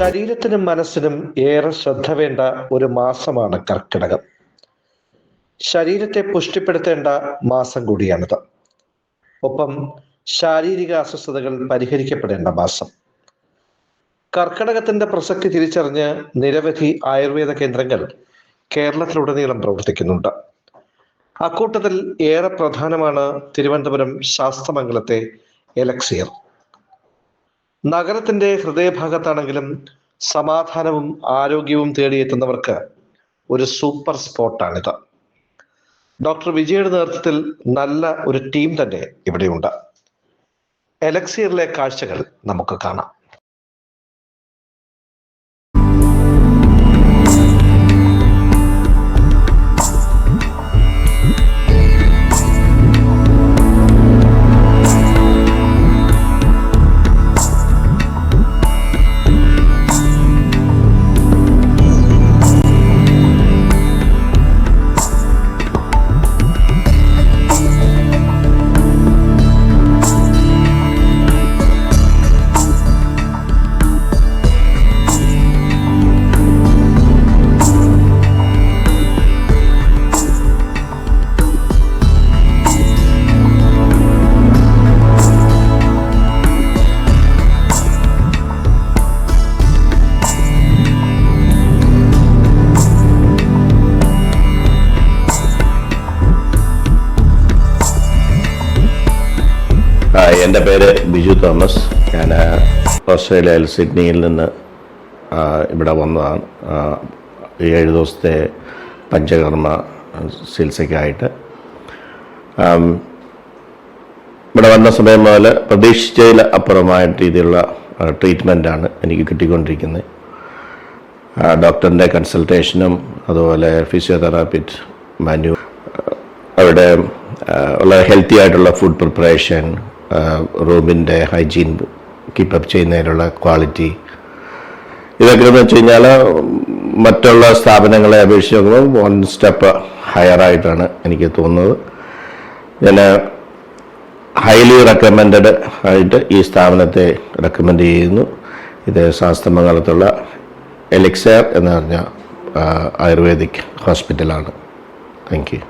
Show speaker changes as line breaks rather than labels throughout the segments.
ശരീരത്തിനും മനസ്സിനും ഏറെ ശ്രദ്ധ വേണ്ട ഒരു മാസമാണ് കർക്കിടകം. ശരീരത്തെ പുഷ്ടിപ്പെടുത്തേണ്ട മാസം കൂടിയാണിത്. ഒപ്പം ശാരീരിക അസ്വസ്ഥതകൾ പരിഹരിക്കപ്പെടേണ്ട മാസം. കർക്കിടകത്തിന്റെ പ്രസക്തി തിരിച്ചറിഞ്ഞ് നിരവധി ആയുർവേദ കേന്ദ്രങ്ങൾ കേരളത്തിലുടനീളം പ്രവർത്തിക്കുന്നുണ്ട്. അക്കൂട്ടത്തിൽ ഏറെ പ്രധാനമാണ് തിരുവനന്തപുരം ശാസ്തമംഗലത്തെ എലക്സിയർ. നഗരത്തിന്റെ ഹൃദയഭാഗത്താണെങ്കിലും സമാധാനവും ആരോഗ്യവും തേടിയെത്തുന്നവർക്ക് ഒരു സൂപ്പർ സ്പോട്ടാണിത്. ഡോക്ടർ വിജയുടെ നേതൃത്വത്തിൽ നല്ല ഒരു ടീം തന്നെ ഇവിടെയുണ്ട്. എലക്സിയറിലെ കാഴ്ചകൾ നമുക്ക് കാണാം.
എന്റെ പേര് ബിജു തോമസ്. ഞാൻ ഓസ്ട്രേലിയയിൽ സിഡ്നിയിൽ നിന്ന് ഇവിടെ വന്നതാണ്. ഏഴ് ദിവസത്തെ പഞ്ചകർമ്മ ചികിത്സയ്ക്കായിട്ട്. ഇവിടെ വന്ന സമയം മുതൽ പ്രതീക്ഷിച്ചതിൽ അപ്പുറമായ രീതിയിലുള്ള ട്രീറ്റ്മെന്റാണ് എനിക്ക് കിട്ടിക്കൊണ്ടിരിക്കുന്നത്. ഡോക്ടറിന്റെ കൺസൾട്ടേഷനും അതുപോലെ ഫിസിയോതെറാപ്പിറ്റ് മാന്യു അവിടെ ഉള്ള ഹെൽത്തി ആയിട്ടുള്ള ഫുഡ് പ്രിപ്പറേഷൻ റൂമിന്റെ ഹൈജീൻ കീപ്പപ്പ് ചെയ്യുന്നതിനുള്ള ക്വാളിറ്റി ഇതൊക്കെ എന്ന് വെച്ച് കഴിഞ്ഞാൽ മറ്റുള്ള സ്ഥാപനങ്ങളെ അപേക്ഷിച്ച് നോക്കുമ്പോൾ വൺ സ്റ്റെപ്പ് ഹയർ ആയിട്ടാണ് എനിക്ക് തോന്നുന്നത്. ഞാൻ ഹൈലി റെക്കമെൻഡഡ് ആയിട്ട് ഈ സ്ഥാപനത്തെ റെക്കമെൻഡ് ചെയ്യുന്നു. ഇത് ശാസ്ത്രമംഗലത്തുള്ള എലിക്സർ എന്ന് പറഞ്ഞ ആയുർവേദിക് ഹോസ്പിറ്റലാണ് താങ്ക് യു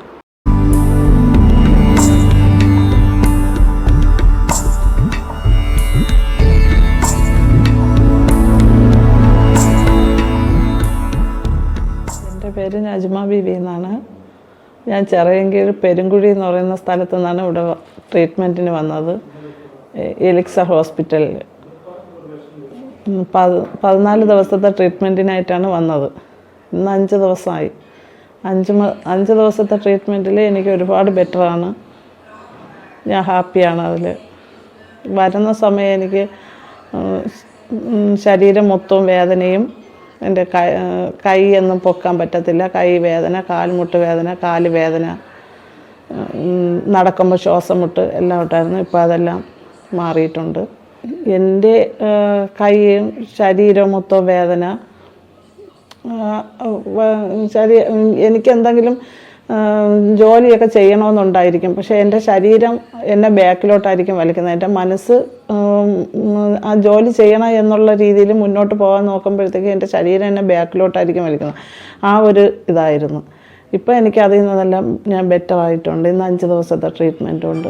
പേര് നജ്മ ബീവി എന്നാണ്. ഞാൻ ചെറിയങ്കീഴ് പെരുങ്കുഴി എന്ന് പറയുന്ന സ്ഥലത്തു നിന്നാണ് ഇവിടെ ട്രീറ്റ്മെന്റിന് വന്നത്. എലിക്സ ഹോസ്പിറ്റലിൽ. പതിനാല് ദിവസത്തെ ട്രീറ്റ്മെന്റിനായിട്ടാണ് വന്നത്. ഇന്ന് അഞ്ച് ദിവസമായി. അഞ്ച് അഞ്ച് ദിവസത്തെ ട്രീറ്റ്മെന്റിൽ എനിക്ക് ഒരുപാട് ബെറ്ററാണ് ഞാൻ ഹാപ്പിയാണ് അതിൽ. വരുന്ന സമയം എനിക്ക് ശരീരം മൊത്തവും വേദനയും എന്റെ കൈ കൈയൊന്നും പൊക്കാൻ പറ്റത്തില്ല. കൈ വേദന കാൽമുട്ട് വേദന കാൽ വേദന. നടക്കുമ്പോൾ ശ്വാസം മുട്ട് എല്ലാം ഉണ്ടായിരുന്നു. ഇപ്പോൾ അതെല്ലാം മാറിയിട്ടുണ്ട്. എന്റെ കൈയും ശരീരവും മൊത്തം വേദന. ശരീ എനിക്ക് എന്തെങ്കിലും ആ, ജോലിയൊക്കെ ചെയ്യണമെന്നുണ്ടായിരിക്കും. പക്ഷേ എന്റെ ശരീരം എന്നെ ബാക്കിലോട്ടായിരിക്കും വലിക്കുന്നത്. എന്റെ മനസ്സ് ആ ജോലി ചെയ്യണം എന്നുള്ള രീതിയിൽ മുന്നോട്ട് പോകാൻ നോക്കുമ്പോഴത്തേക്ക് എന്റെ ശരീരം എന്നെ ബാക്കിലോട്ടായിരിക്കും വലിക്കുന്നത്. ആ ഒരു ഇതായിരുന്നു. ഇപ്പോൾ എനിക്ക് അതിൽ നിന്നെല്ലാം ഞാൻ ബെറ്റർ ആയിട്ടുണ്ട്. ഇന്ന് അഞ്ച് ദിവസത്തെ ട്രീറ്റ്മെന്റും ഉണ്ട്.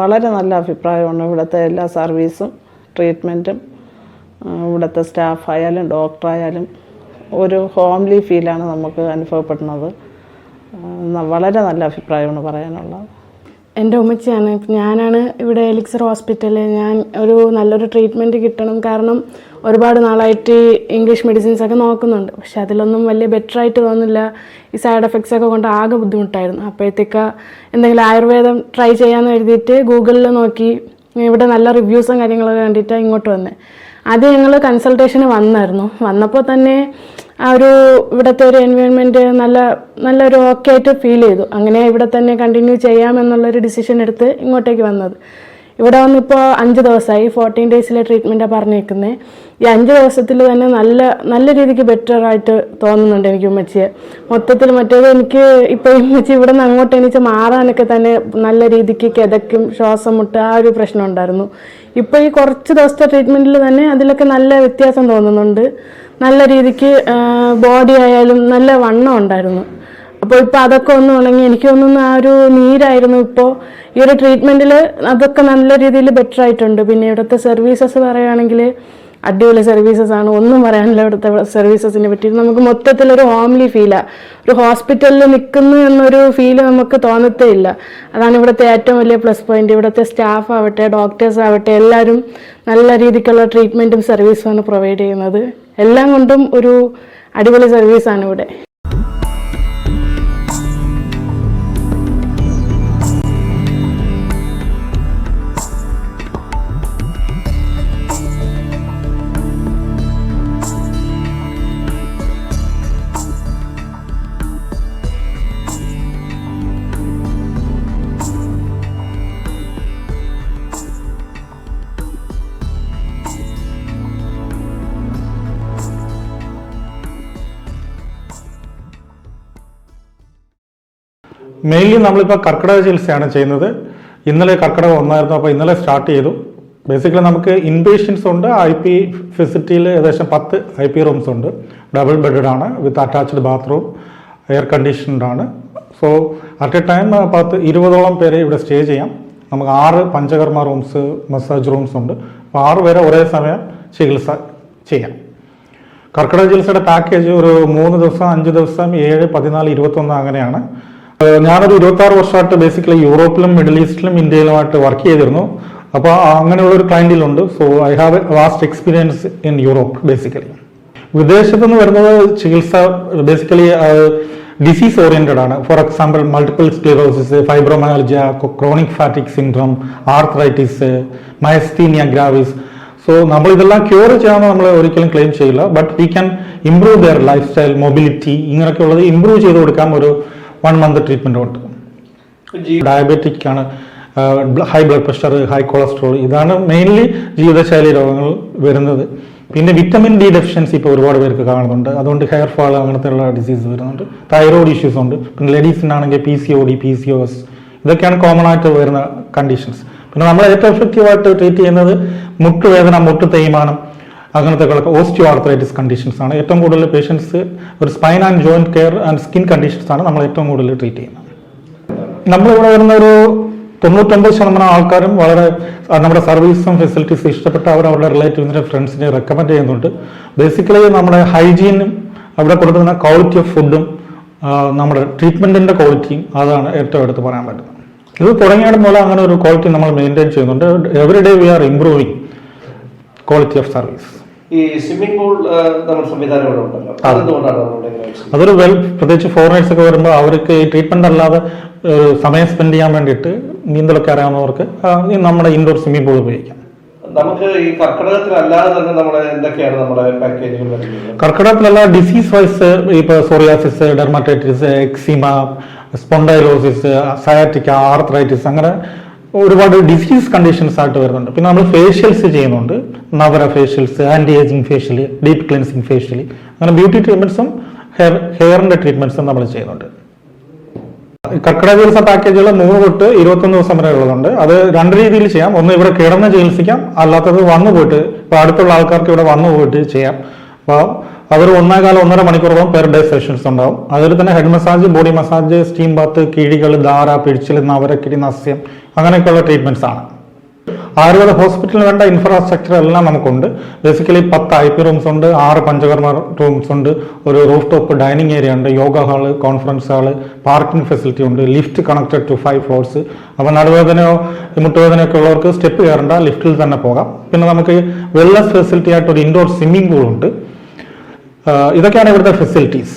വളരെ നല്ല അഭിപ്രായമാണ് ഇവിടുത്തെ എല്ലാ സർവീസും ട്രീറ്റ്മെന്റും ഇവിടുത്തെ സ്റ്റാഫായാലും ഡോക്ടറായാലും ഒരു ഹോംലി ഫീലാണ് നമുക്ക് അനുഭവപ്പെടുന്നത്. വളരെ നല്ല അഭിപ്രായമാണ് പറയാനുള്ളത്.
എന്റെ ഉമ്മച്ചിയാണ്. ഞാനാണ് ഇവിടെ എലിക്സർ ഹോസ്പിറ്റലിൽ ഞാൻ ഒരു നല്ലൊരു ട്രീറ്റ്മെന്റ് കിട്ടണം. കാരണം ഒരുപാട് നാളായിട്ട് ഇംഗ്ലീഷ് മെഡിസിൻസ് ഒക്കെ നോക്കുന്നുണ്ട്. പക്ഷെ അതിലൊന്നും വലിയ ബെറ്റർ ആയിട്ട് തോന്നുന്നില്ല. ഈ സൈഡ് എഫക്ട്സ് ഒക്കെ കൊണ്ട് ആകെ ബുദ്ധിമുട്ടായിരുന്നു. അപ്പോഴത്തേക്ക് എന്തെങ്കിലും ആയുർവേദം ട്രൈ ചെയ്യാമെന്ന് എഴുതിയിട്ട് ഗൂഗിളിൽ നോക്കി. ഇവിടെ നല്ല റിവ്യൂസും കാര്യങ്ങളൊക്കെ കണ്ടിട്ട് ഇങ്ങോട്ട് വന്നത് ആദ്യം ഞങ്ങൾ കൺസൾട്ടേഷന് വന്നായിരുന്നു. വന്നപ്പോൾ തന്നെ ആ ഒരു ഇവിടുത്തെ ഒരു എൻവയോൺമെന്റ് നല്ല നല്ലൊരു ഓക്കെ ആയിട്ട് ഫീൽ ചെയ്തു. അങ്ങനെ ഇവിടെ തന്നെ കണ്ടിന്യൂ ചെയ്യാമെന്നുള്ളൊരു ഡിസിഷൻ എടുത്ത് ഇങ്ങോട്ടേക്ക് വന്നത്. ഇവിടെ വന്നിപ്പോൾ അഞ്ച് ദിവസമായി ഫോർട്ടീൻ ഡേയ്സിലെ ട്രീറ്റ്മെന്റാണ് പറഞ്ഞേക്കുന്നത് ഈ അഞ്ച് ദിവസത്തിൽ തന്നെ നല്ല നല്ല രീതിക്ക് ബെറ്റർ ആയിട്ട് തോന്നുന്നുണ്ട് എനിക്ക് ഉമ്മച്ചിയെ. മൊത്തത്തിൽ മറ്റേത് എനിക്ക് ഇപ്പോൾ ഉമ്മച്ചി ഇവിടെ നിന്ന് അങ്ങോട്ട് എണീച്ച് മാറാനൊക്കെ തന്നെ നല്ല രീതിക്ക് കിതക്കും ശ്വാസം മുട്ട ആ ഒരു പ്രശ്നം ഉണ്ടായിരുന്നു. ഇപ്പോൾ ഈ കുറച്ച് ദിവസത്തെ ട്രീറ്റ്മെന്റിൽ തന്നെ അതിലൊക്കെ നല്ല വ്യത്യാസം തോന്നുന്നുണ്ട്. നല്ല രീതിക്ക് ബോഡി ആയാലും നല്ല വണ്ണം ഉണ്ടായിരുന്നു. അപ്പോൾ ഇപ്പോൾ അതൊക്കെ ഒന്ന് ഉണങ്ങി എനിക്ക് തോന്നുന്നു ആ ഒരു നീരായിരുന്നു ഇപ്പോൾ ഈ ഒരു ട്രീറ്റ്മെന്റിൽ അതൊക്കെ നല്ല രീതിയിൽ ബെറ്റർ ആയിട്ടുണ്ട്. പിന്നെ ഇവിടുത്തെ സർവീസസ് പറയുകയാണെങ്കിൽ അടിപൊളി സർവീസസ് ആണ്. ഒന്നും പറയാനില്ല ഇവിടുത്തെ സർവീസസിനെ പറ്റി. നമുക്ക് മൊത്തത്തിൽ ഒരു ഹോംലി ഫീലാണ് ഒരു ഹോസ്പിറ്റലിൽ നിൽക്കുന്നു എന്നൊരു ഫീൽ നമുക്ക് തോന്നത്തേ ഇല്ല അതാണ് ഇവിടുത്തെ ഏറ്റവും വലിയ പ്ലസ് പോയിന്റ് ഇവിടുത്തെ സ്റ്റാഫ് ആവട്ടെ ഡോക്ടേഴ്സ് ആവട്ടെ എല്ലാവരും നല്ല രീതിക്കുള്ള ട്രീറ്റ്മെന്റും സർവീസുമാണ് പ്രൊവൈഡ് ചെയ്യുന്നത്. എല്ലാം കൊണ്ടും ഒരു അടിപൊളി സർവീസാണ് ഇവിടെ.
മെയിൻലി നമ്മളിപ്പോൾ കർക്കിടക ചികിത്സയാണ് ചെയ്യുന്നത്. ഇന്നലെ കർക്കിടകം ഒന്നായിരുന്നു അപ്പോൾ ഇന്നലെ സ്റ്റാർട്ട് ചെയ്തു. ബേസിക്കലി നമുക്ക് ഇൻപേഷ്യൻസ് ഉണ്ട് ഐ പി ഫെസിലിറ്റിയിൽ ഏകദേശം പത്ത് ഐ പി റൂംസ് ഉണ്ട്. ഡബിൾ ബെഡഡ് ആണ് with attached bathroom air conditioned ആണ്. സോ അറ്റ് എ ടൈം പത്ത് ഇരുപതോളം പേരെ ഇവിടെ സ്റ്റേ ചെയ്യാം. നമുക്ക് ആറ് പഞ്ചകർമ്മ റൂംസ് മസാജ് റൂംസ് ഉണ്ട്. അപ്പോൾ ആറ് പേരെ ഒരേ സമയം ചികിത്സ ചെയ്യാം. കർക്കിടക ചികിത്സയുടെ പാക്കേജ് ഒരു മൂന്ന് ദിവസം അഞ്ച് ദിവസം ഏഴ് പതിനാല് ഇരുപത്തൊന്ന് അങ്ങനെയാണ്. ഞാനൊരു ഇരുപത്തി ആറ് വർഷമായിട്ട് ബേസിക്കലി യൂറോപ്പിലും മിഡിൽ ഈസ്റ്റിലും ഇന്ത്യയിലുമായിട്ട് വർക്ക് ചെയ്തിരുന്നു. അപ്പോൾ അങ്ങനെയുള്ള ഒരു ക്ലയന്റിലുണ്ട് so I have a vast experience in Europe basically വിദേശത്തു നിന്ന് വരുന്നത് ചികിത്സ ബേസിക്കലി ഡിസീസ് ഓറിയന്റഡ് ആണ്. For example multiple sclerosis fibromyalgia chronic fatigue syndrome arthritis myasthenia gravis so നമ്മൾ ഇതെല്ലാം ക്യൂർ ചെയ്യാമെന്ന് നമ്മൾ ഒരിക്കലും ക്ലെയിം ചെയ്യില്ല. But we can improve their lifestyle mobility ഇങ്ങനെയൊക്കെ ഉള്ളത് ഇംപ്രൂവ് ചെയ്ത് കൊടുക്കാം ഒരു വൺ മന്ത് ട്രീറ്റ്മെന്റ് ഉണ്ട്. ഡയബറ്റിക് ആണ് high blood pressure high cholesterol ഇതാണ് മെയിൻലി ജീവിതശൈലി രോഗങ്ങൾ വരുന്നത്. പിന്നെ വിറ്റമിൻ ഡി ഡെഫിഷ്യൻസി ഇപ്പോൾ ഒരുപാട് പേർക്ക് കാണുന്നുണ്ട്. അതുകൊണ്ട് ഹെയർ ഫാൾ അങ്ങനത്തെ ഉള്ള ഡിസീസ് വരുന്നുണ്ട്. തൈറോയ്ഡ് ഇഷ്യൂസ് ഉണ്ട്. പിന്നെ ലേഡീസിനാണെങ്കിൽ P C O D P C O S ഇതൊക്കെയാണ് കോമൺ ആയിട്ട് വരുന്ന കണ്ടീഷൻസ് പിന്നെ നമ്മൾ ഏറ്റവും എഫക്റ്റീവായിട്ട് ട്രീറ്റ് ചെയ്യുന്നത് മുട്ടുവേദന മുട്ട് തേയ്മാനം അങ്ങനത്തെ ഓസ്റ്റിയോ ആർത്രൈറ്റിസ് കണ്ടീഷൻസ് ആണ്. ഏറ്റവും കൂടുതൽ പേഷ്യൻസ് ഒരു spine and joint care and skin conditions ആണ് നമ്മൾ ഏറ്റവും കൂടുതൽ ട്രീറ്റ് ചെയ്യുന്നത്. നമ്മളിവിടെ വരുന്ന ഒരു തൊണ്ണൂറ്റൊമ്പത് ശതമാനം ആൾക്കാരും വളരെ നമ്മുടെ സർവീസും ഫെസിലിറ്റീസും ഇഷ്ടപ്പെട്ട അവർ അവരുടെ റിലേറ്റീവ്സിനെ ഫ്രണ്ട്സിനെ റെക്കമെൻഡ് ചെയ്യുന്നുണ്ട്. ബേസിക്കലി നമ്മുടെ ഹൈജീനും അവിടെ കൊടുക്കുന്ന ക്വാളിറ്റി ഓഫ് ഫുഡും നമ്മുടെ ട്രീറ്റ്മെന്റിന്റെ ക്വാളിറ്റിയും അതാണ് ഏറ്റവും എടുത്ത് പറയാൻ പറ്റുന്നത്. ഇത് തുടങ്ങിയത് മൂലം അങ്ങനെ ഒരു ക്വാളിറ്റി നമ്മൾ മെയിന്റെയിൻ ചെയ്യുന്നുണ്ട്. Every day we are improving quality of service
ഈ സ്വിമ്മിംഗ് പൂൾ നമ്മുടെ സംവിധാനം ഇവിടെ ഉണ്ടല്ലോ. നമ്മുടെ
അതൊരു വെൽ പ്രത്യേകിച്ച് ഫോറിനേഴ്സ് ഒക്കെ വരുമ്പോൾ അവർക്ക് ഈ ട്രീറ്റ്മെന്റ് അല്ലാതെ സമയം സ്പെൻഡ് ചെയ്യാൻ വേണ്ടിയിട്ട് നീന്തലൊക്കെ അറിയാവുന്നവർക്ക് നമ്മുടെ ഇൻഡോർ സ്വിമ്മിംഗ് പൂൾ ഉപയോഗിക്കാം.
നമുക്ക് ഈ കർക്കിടകത്തിലല്ലാതെ തന്നെ നമ്മുടെ എന്തൊക്കെയാണ് നമ്മുടെ പാക്കേജുകൾ വരുന്നത്?
ഡിസീസ് വൈസ് ഇപ്പൊ psoriasis dermatitis eczema spondylosis sciatica arthritis അങ്ങനെ ഒരുപാട് ഡിസീസ് കണ്ടീഷൻസ് ആയിട്ട് വരുന്നുണ്ട്. പിന്നെ നമ്മൾ ഫേഷ്യൽസ് ചെയ്യുന്നുണ്ട്. Navara facials anti ageing facial deep cleansing facial അങ്ങനെ ബ്യൂട്ടി ട്രീറ്റ്മെന്റ്സും ഹെയർ ഹെയറിന്റെ ട്രീറ്റ്മെന്റ്സും നമ്മൾ ചെയ്യുന്നുണ്ട്. കർക്കിടക ചികിത്സ പാക്കേജുകൾ മൂന്ന് തൊട്ട് ഇരുപത്തൊന്ന് ദിവസം വരെ ഉള്ളതുണ്ട്. അത് രണ്ട് രീതിയിൽ ചെയ്യാം. ഒന്ന് ഇവിടെ കിടന്ന് ചികിത്സിക്കാം. അല്ലാത്തത് വന്നു പോയിട്ട് ഇപ്പൊ അടുത്തുള്ള ആൾക്കാർക്ക് ഇവിടെ വന്നു പോയിട്ട് ചെയ്യാം. അപ്പോൾ അവർ ഒന്നേകാലം ഒന്നര മണിക്കൂറോളം പെർ ഡേ സെഷൻസ് ഉണ്ടാവും. അതിൽ തന്നെ head massage body massage steam bath കിഴികൾ ധാര പിഴിച്ചിൽ നവരക്കിടി നസ്യം അങ്ങനെയൊക്കെയുള്ള ട്രീറ്റ്മെന്റ്സ് ആണ്. ആയുർവേദ ഹോസ്പിറ്റലിന് വേണ്ട ഇൻഫ്രാസ്ട്രക്ചർ എല്ലാം നമുക്കുണ്ട്. ബേസിക്കലി പത്ത് ഐ പി റൂംസ് ഉണ്ട് ആറ് പഞ്ചകർമ്മ റൂംസ് ഉണ്ട് ഒരു റൂഫ് ടോപ്പ് ഡൈനിങ് ഏരിയ ഉണ്ട് yoga hall conference hall parking facility ഉണ്ട് lift connected to five floors അപ്പോൾ നടുവേദനയോ മുട്ടുവേദനയോ ഒക്കെ ഉള്ളവർക്ക് സ്റ്റെപ്പ് കയറേണ്ട ലിഫ്റ്റിൽ തന്നെ പോകാം. പിന്നെ നമുക്ക് വെൽനസ് ഫെസിലിറ്റി ആയിട്ട് ഒരു ഇൻഡോർ സ്വിമ്മിംഗ് പൂൾ ഉണ്ട്. ഇതൊക്കെയാണ് ഇവിടുത്തെ ഫെസിലിറ്റീസ്